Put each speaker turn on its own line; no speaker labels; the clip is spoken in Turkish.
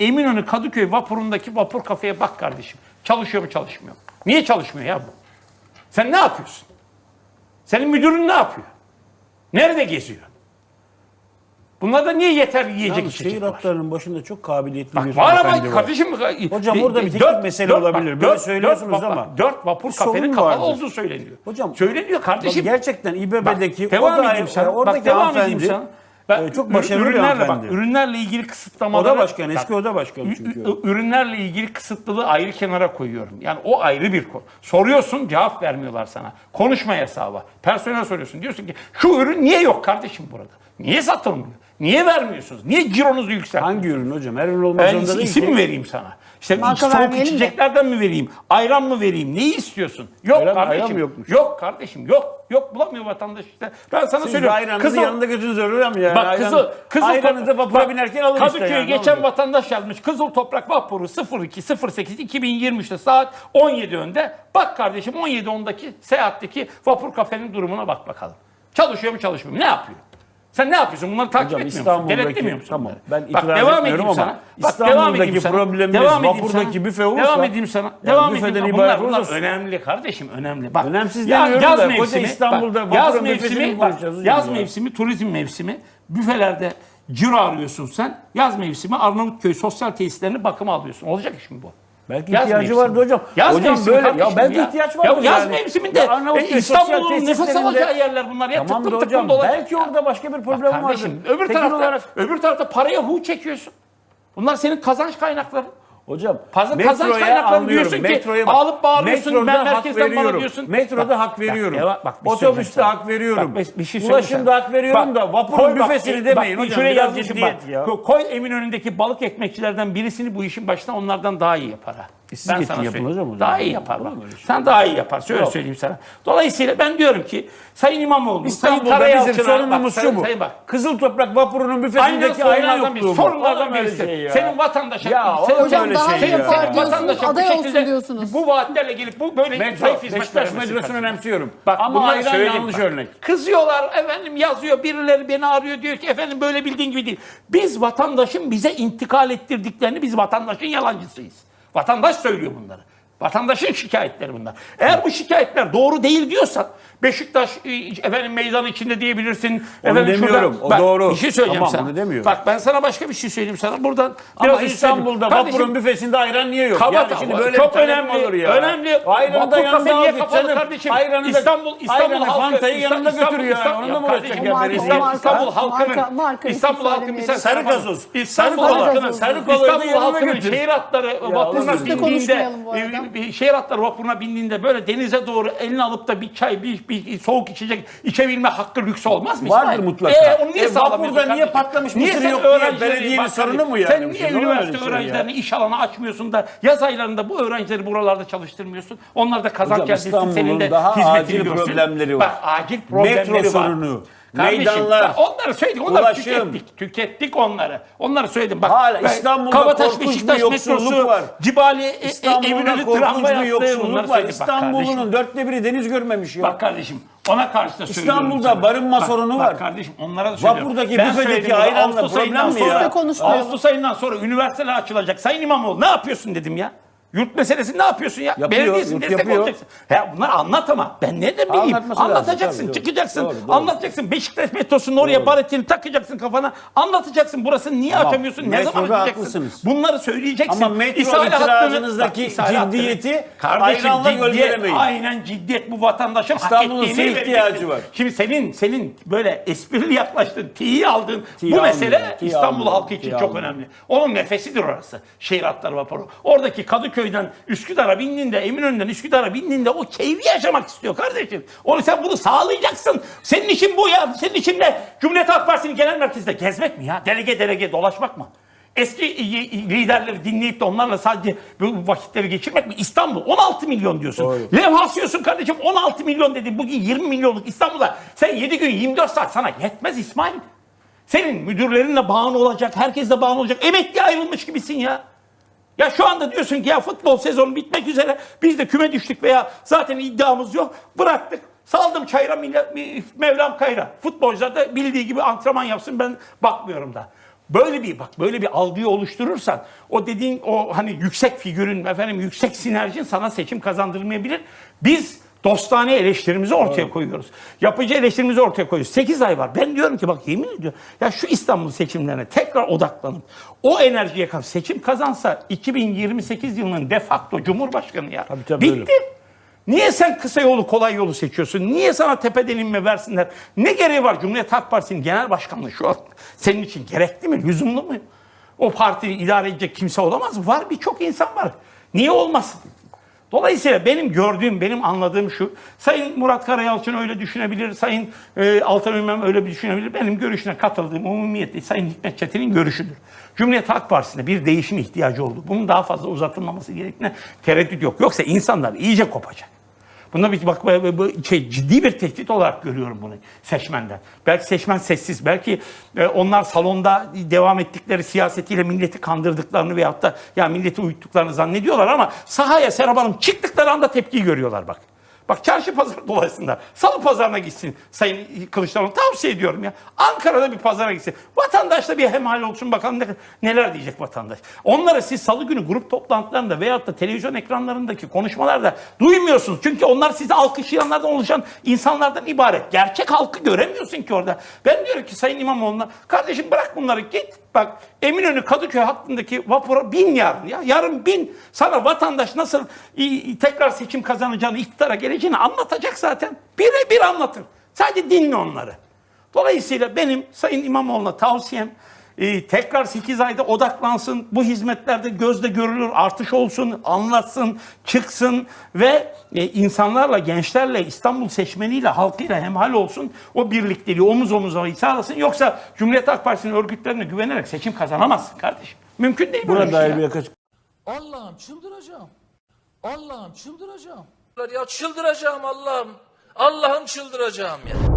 Eminönü Kadıköy vapurundaki vapur kafeye bak kardeşim. Çalışıyor mu çalışmıyor mu? Niye çalışmıyor ya bu? Sen ne yapıyorsun? Senin müdürün ne yapıyor? Nerede geziyor? Bunlarda niye yeter yiyecek
Yalnız
içecek
şehir
var?
hatlarının başında çok kabiliyetli bir
Bak var ama
hanımefendi var.
kardeşim...
Hocam orada bir teknik mesele olabilir. Böyle söylüyorsunuz
dört,
ama
Dört vapur
bir sorun
kafenin kapalı
vardır.
olduğu söyleniyor.
Hocam,
Söyleniyor
Bak,
kardeşim.
gerçekten İBB'deki
Bak, devam
o da
edeyim sana.
oradaki
Bak, devam edeyim
hanımefendi
sana. Ben,
çok başarılı bir
ürünlerle, bak,
hanımefendi.
ürünlerle ilgili kısıtlamaları...
Oda başkanı, eski
Bak,
oda başkanı çünkü.
Ürünlerle ilgili kısıtlılığı ayrı kenara koyuyorum. Yani o ayrı bir konu. Soruyorsun cevap vermiyorlar sana. Konuşma var. Personel soruyorsun. Diyorsun ki şu ürün niye yok kardeşim burada? Niye satılmıyor? Niye vermiyorsunuz? Niye cironuzu yükseltmiyorsunuz?
Hangi ürün hocam? Her ürün olmak
Ben
zorunda değil
isim
ki.
mi vereyim sana? İşte
Marka
soğuk
vermeyelim de.
içeceklerden mi vereyim? Ayran mı vereyim? Neyi istiyorsun? Yok
Ayran-
kardeşim.
ayran mı yokmuş?
Yok kardeşim. Yok. Yok bulamıyor vatandaş işte. Ben sana
Siz
söylüyorum.
ayranınızı
Kızıl-
yanında götürünüz öyle mi ya?
Bak
Ayran-
kızıl, kızıl
Ayranı da vapura
Bak,
binerken alın
Kadıköy'e
işte. yani, ne
geçen
olacak?
vatandaş yazmış. Kızıl Toprak Vapuru 02 08 2023'te saat 17 önde. Bak kardeşim 17 ondaki seyahatteki vapur kafenin durumuna bak bakalım. Çalışıyor mu çalışmıyor mu? Ne yapıyor? Sen ne yapıyorsun? Bunları takip
Hocam,
etmiyor musun? Denetlemiyor musun?
tamam, ben
Bak
itiraz
devam
etmiyorum
edeyim
ama
sana. Bak
İstanbul'daki
edeyim
problemimiz
Devam edeyim
vapurdaki
sana.
büfe olursa
Devam edeyim sana.
yani
Devam edeyim sana.
ibaret
Bunlar, bunlar
olursa-
önemli kardeşim önemli. Bak,
Önemsiz
ya-
demiyorum
yaz
da, koca
mevsimi,
İstanbul'da
bak, yaz mevsimi,
mi
bak, yaz
ya?
mevsimi, turizm mevsimi, büfelerde ciro arıyorsun sen. Yaz mevsimi Arnavutköy sosyal tesislerini bakıma alıyorsun. Olacak iş mi bu?
Belki
Yaz
ihtiyacı
mevsimi.
vardı hocam.
Yaz
hocam böyle ya belki ihtiyaç vardır
Ya yaz
yani.
mevsiminde
Ya
e, İstanbul'un nefes alacağı yerler bunlar. Ya
Tamamdır
tıklım
hocam.
tıklım.
Belki orada başka bir problem.
Kardeşim öbür tarafta,
olarak
öbür tarafta paraya hu çekiyorsun. Bunlar senin kazanç kaynakları.
Hocam
Fazla kazanç kaynaklarını diyorsun ki,
metroya bak.
ağlıp bağırıyorsun,
Metroda
ben
hak
merkezden bana
veriyorum.
diyorsun.
Metroda
Bak,
hak
bak,
veriyorum.
bak, bak, bir şey
Otobüste hak veriyorum.
Bak, bir- şey.
Ulaşımda hak veriyorum
Bak,
da vapurun
koy bak,
büfesini
e,
demeyin
bak,
hocam.
Şuraya yazmışım bak.
ya.
Ko- Koy Eminönü'ndeki balık ekmekçilerden birisini bu işin başına onlardan daha iyi yapar ha.
Siz
Ben sana
yapın hocam o
Daha iyi yapar bak.
şey?
Sen daha iyi yapar. Şöyle
Yok.
söyleyeyim sana. Dolayısıyla ben diyorum ki Sayın İmamoğlu, Sayın
İstanbul'da
Karayalçın'a...
bizim sorunumuz
bak,
şu bu.
Sayın bak.
Kızıl Toprak vapurunun büfesindeki ayna yokluğu bu.
Sorunlardan birisi.
şey ya?
Senin vatandaşa...
Ya
senin-
olur mu
Hocam daha
şey
iyi
senin
diyorsunuz, aday olsun
şekilde
diyorsunuz.
Bu vaatlerle gelip bu böyle
Metro,
zayıf hizmet
Beşiktaş
kardeşim.
önemsiyorum.
Bak
Ama ayran yanlış
bak.
örnek.
Kızıyorlar efendim yazıyor birileri beni arıyor diyor ki efendim böyle bildiğin gibi değil. Biz vatandaşın bize intikal ettirdiklerini biz vatandaşın yalancısıyız. Vatandaş söylüyor bunları. Vatandaşın şikayetleri bunlar. Eğer bu şikayetler doğru değil diyorsan Beşiktaş e, efendim meydan içinde diyebilirsin.
Onu
efendim
demiyorum, o doğru.
Bir şey söyleyeceğim
Tamam,
sana.
onu demiyorum.
Bak ben sana başka bir şey söyleyeyim sana. Buradan
Ama
biraz
İstanbul'da vapurun büfesinde ayran niye yok?
Kabata,
yani şimdi böyle
çok önemli,
olur ya?
önemli.
Ayranı da yanında
niye
al
kapalı
canım.
kardeşim?
Ayranı da,
İstanbul, İstanbul
ayranı,
halkı,
Fanta'yı yanında
İstanbul-
götürüyor yani.
İstanbul-
Onunla mı uğraşacak?
İstanbul, İstanbul halkının, İstanbul
isim
halkı misal
söylemeyelim.
Sarı gazoz.
İstanbul halkının,
Sarı da
İstanbul halkının şehir hatları vapuruna bindiğinde, e, bir şehir hatları vapuruna bindiğinde böyle denize doğru elini alıp da bir çay, bir, bir soğuk içecek içebilme hakkı lüks olmaz mı?
Vardır
İsmail?
mutlaka.
E, onu niye
E, vapurda niye patlamış mısır
sen
yok diye belediyenin sorunu mu yani?
Sen niye
şey
üniversite öğrencilerini iş alanı açmıyorsun da yaz aylarında bu öğrencileri buralarda çalıştırmıyorsun? Onlar da kazanç
İstanbul'un
senin de hizmetini görsün.
problemleri var.
Bak acil problemleri
Metro
var.
sorunu,
Kardeşim,
meydanlar,
bak onları söyledik. Onları
ulaşım.
tükettik. Tükettik onları. Onları söyledim. Bak,
Hala İstanbul'da korkunç bir
Beşiktaş
yoksulluk
metrosu,
var.
Cibali, e, e,
İstanbul'da korkunç bir yoksulluk var.
Bak.
İstanbul'un dörtte biri deniz görmemiş ya.
Bak kardeşim ona karşı da söylüyorum
İstanbul'da
sana.
barınma
Bak-
sorunu
bak
var.
kardeşim onlara da söylüyorum.
Vapurdaki
Ben
büfedeki ayranla
Ağustos
problem mi ya?
Ağustos ayından sonra üniversiteler açılacak. Sayın İmamoğlu ne yapıyorsun dedim ya. Yurt meselesini ne yapıyorsun ya?
Yapıyor,
Belediyesin destek
yapıyor.
olacaksın. Ya bunları anlat ama. Ben ne de bileyim.
Anlatması lazım,
Anlatacaksın,
tabii, doğru.
çıkacaksın.
Doğru, doğru.
Anlatacaksın. Beşiktaş metrosunun oraya baretini takacaksın kafana. Anlatacaksın. Burasını niye
Tamam,
açamıyorsun? Ne zaman açacaksın?
haklısınız.
Bunları söyleyeceksin.
Ama metro
İsrail
itirazınızdaki
hattını-
ciddiyeti
Kardeşim ciddiyet, aynen ciddiyet bu vatandaşın hak
İstanbul'un
ettiğini
size
vereceksin.
ihtiyacı var.
Şimdi senin senin böyle esprili yaklaştığın, tiyi aldığın
Tiyi
bu mesele İstanbul halkı için çok önemli. Onun nefesidir orası. Şehir hatları vapuru. Oradaki Kadıköy'den Üsküdar'a bindiğinde, Eminönü'nden Üsküdar'a bindiğinde o keyfi yaşamak istiyor kardeşim. Onu sen bunu sağlayacaksın. Senin için bu ya. Senin için ne? Cumhuriyet Halk Partisi'nin genel merkezinde gezmek mi ya? Delege delege dolaşmak mı? Eski liderleri dinleyip de onlarla sadece bu vakitleri geçirmek mi? İstanbul 16 milyon diyorsun.
Doğru.
Levha asıyorsun kardeşim 16 milyon dedim. Bugün 20 milyonluk İstanbul'da sen 7 gün 24 saat sana yetmez İsmail. Senin müdürlerinle bağın olacak, herkesle bağın olacak. Emekli ayrılmış gibisin ya. Ya şu anda diyorsun ki ya futbol sezonu bitmek üzere biz de küme düştük veya zaten iddiamız yok. Bıraktık. Saldım çayıra Mevlam kayra. Futbolcular da bildiği gibi antrenman yapsın ben bakmıyorum da. Böyle bir bak böyle bir algıyı oluşturursan o dediğin o hani yüksek figürün efendim yüksek sinerjin sana seçim kazandırmayabilir. Biz dostane eleştirimizi ortaya koyuyoruz. Yapıcı eleştirimizi ortaya koyuyoruz. 8 ay var. Ben diyorum ki bak yemin ediyorum ya şu İstanbul seçimlerine tekrar odaklanıp o enerjiye kadar seçim kazansa 2028 yılının de facto Cumhurbaşkanı ya.
Tabii, tabii, öyle.
Bitti. Niye sen kısa yolu kolay yolu seçiyorsun? Niye sana tepeden inme versinler? Ne gereği var Cumhuriyet Halk Partisi'nin genel başkanlığı şu an senin için gerekli mi? Lüzumlu mu? O partiyi idare edecek kimse olamaz mı? Var birçok insan var. Niye olmasın? Dolayısıyla benim gördüğüm, benim anladığım şu. Sayın Murat Karayalçın öyle düşünebilir, Sayın e, Altan Ünlem öyle bir düşünebilir. Benim görüşüne katıldığım umumiyetle Sayın Hikmet Çetin'in görüşüdür. Cumhuriyet Halk Partisi'nde bir değişim ihtiyacı oldu. Bunun daha fazla uzatılmaması gerektiğine tereddüt yok. Yoksa insanlar iyice kopacak. Buna bir bak şey, ciddi bir tehdit olarak görüyorum bunu seçmenden. Belki seçmen sessiz, belki e, onlar salonda devam ettikleri siyasetiyle milleti kandırdıklarını veyahut da ya milleti uyuttuklarını zannediyorlar ama sahaya Serap Hanım çıktıkları anda tepkiyi görüyorlar bak. Bak çarşı pazar dolayısında salı pazarına gitsin Sayın Kılıçdaroğlu tavsiye ediyorum ya. Ankara'da bir pazara gitsin. Vatandaşla bir hemhal olsun bakalım ne, neler diyecek vatandaş. Onları siz salı günü grup toplantılarında veyahut da televizyon ekranlarındaki konuşmalarda duymuyorsunuz. Çünkü onlar sizi alkışlayanlardan oluşan insanlardan ibaret. Gerçek halkı göremiyorsun ki orada. Ben diyorum ki Sayın İmamoğlu'na kardeşim bırak bunları git. Bak Eminönü Kadıköy hattındaki vapura bin yarın ya. Yarın bin. Sana vatandaş nasıl tekrar seçim kazanacağını, iktidara geleceğini anlatacak zaten. Birebir anlatır. Sadece dinle onları. Dolayısıyla benim Sayın İmamoğlu'na tavsiyem e, tekrar 8 ayda odaklansın. Bu hizmetlerde gözde görülür artış olsun, anlatsın, çıksın ve e, insanlarla, gençlerle, İstanbul seçmeniyle, halkıyla hemhal olsun. O birlikteliği omuz omuza sağlasın. Yoksa Cumhuriyet Halk Partisi'nin örgütlerine güvenerek seçim kazanamazsın kardeşim. Mümkün değil böyle
Buna
bir şey
dair bir yaklaşık
Allah'ım çıldıracağım. Allah'ım çıldıracağım. Ya çıldıracağım Allah'ım. Allah'ım çıldıracağım ya.